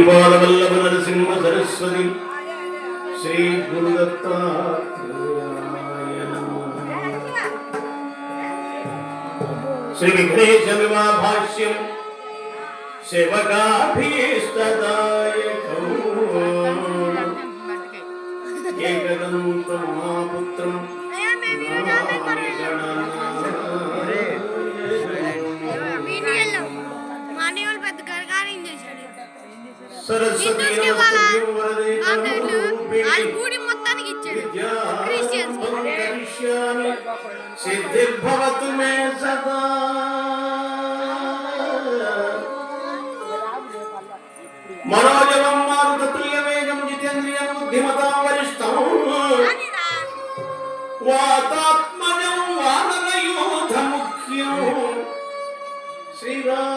வல்லவர் சிம்ம சரஸ்வதி ஸ்ரீ குருதத்தா श्री विघ्नेश विमा भाष्यम सेवकाभिस्तदाय कौ एकदन्तमा హిందూస్కి ఇవ్వాలా? ఆంధ్రులు ఆయన కూడి మొత్తానికి ఇచ్చాడు క్రిస్టియన్స్. సిద్ధిర్భవతు మే సదా. ముఖ్యం శ్రీరామ్.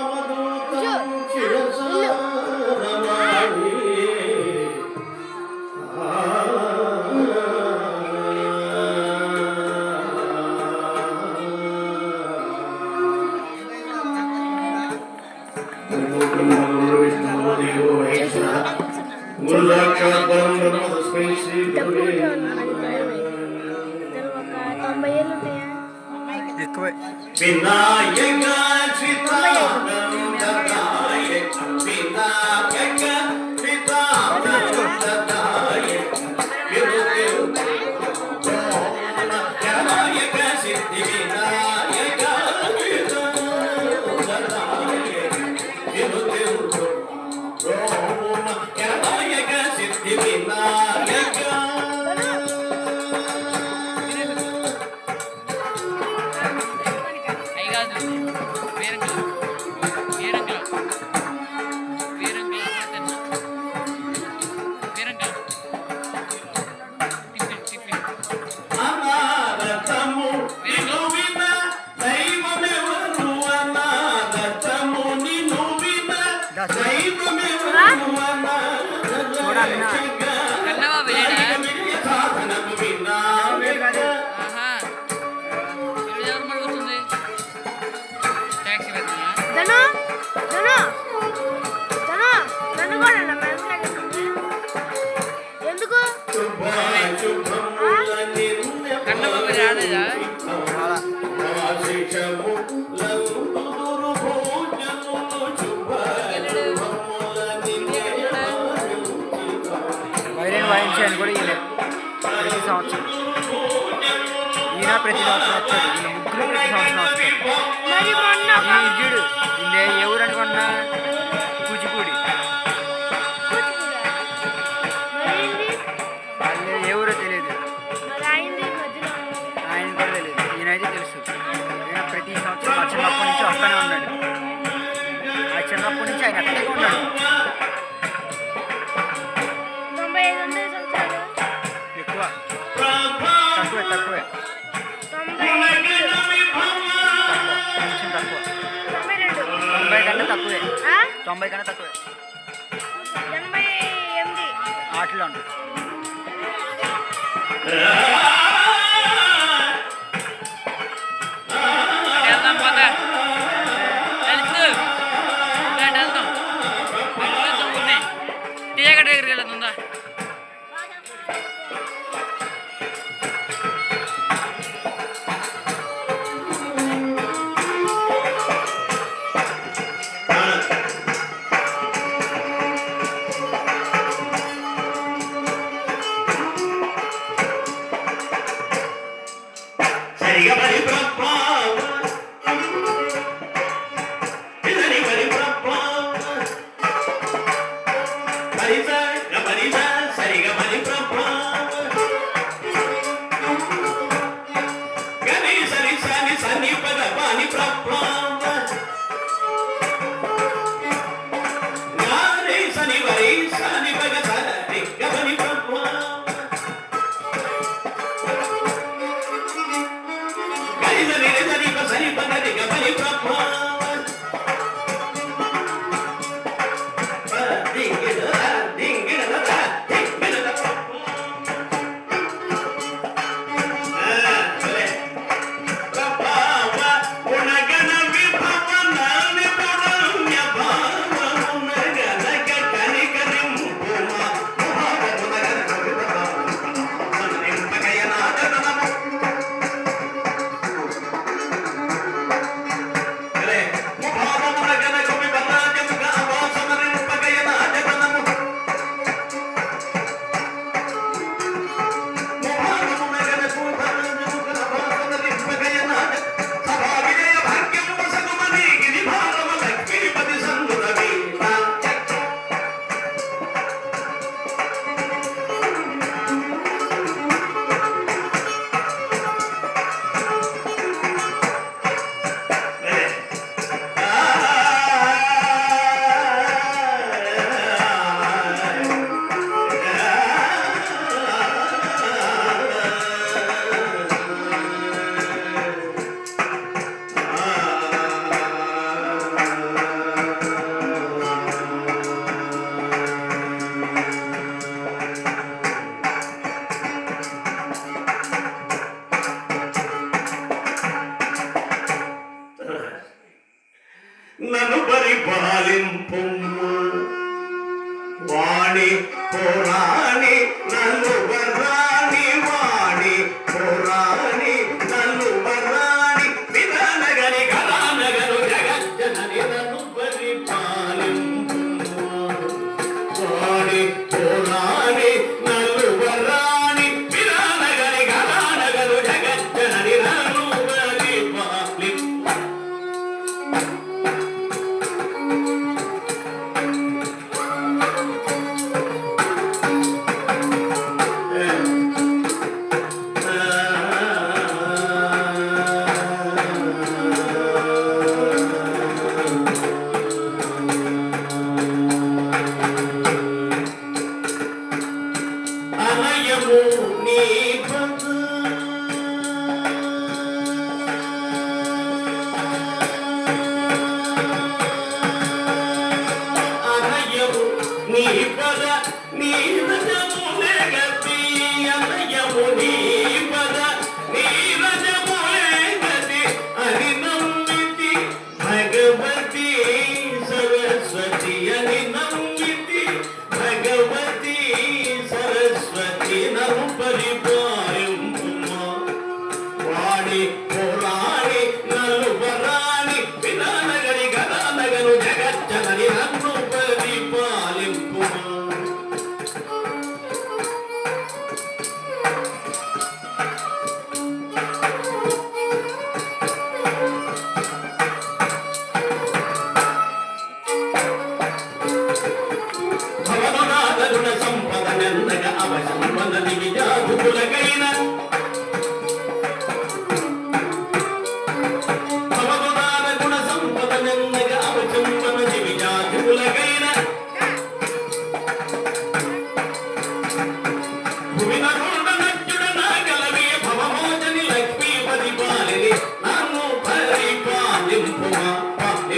మూడు లక్షల పరం బ్రహ్మ తస్మై శ్రీ గురువే ఎక్కువ. వినాయక చిత్తానందనాయ వినాయక না ప్రతి సంవత్సరం. ఈయన ప్రతి సంవత్సరం వస్తాడు ఈయన ముగ్గురు ప్రతి సంవత్సరం వచ్చాడు చూడు ఏ ఊరు కూచిపూడి. ఎవరో తెలియదు. ఆయన కూడా తెలియదు. ఈయనైతే తెలుస్తుంది తక్కువే తొంభై కన్నా తక్కువే ఎనభై ఎనిమిది ఆటలో తీయగడ దగ్గరికి వెళ్ళదు Gracias. মানে তোরা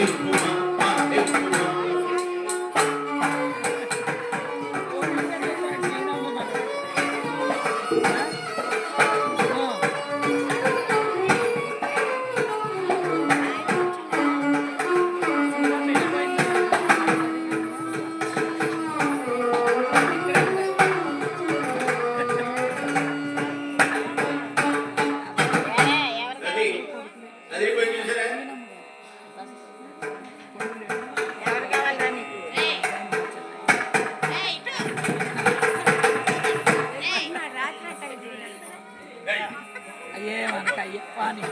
Thank you. అయ్యే మనకు అయ్యప్ప అని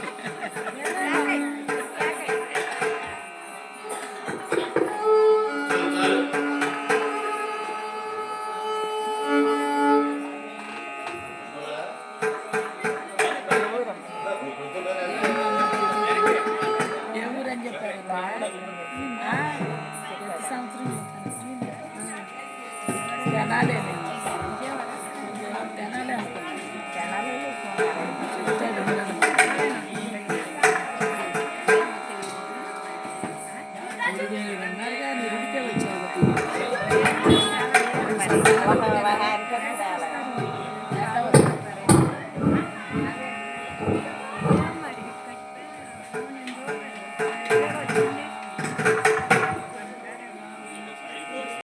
మీరు ఉన్నారుగా నిరుడికే వచ్చారు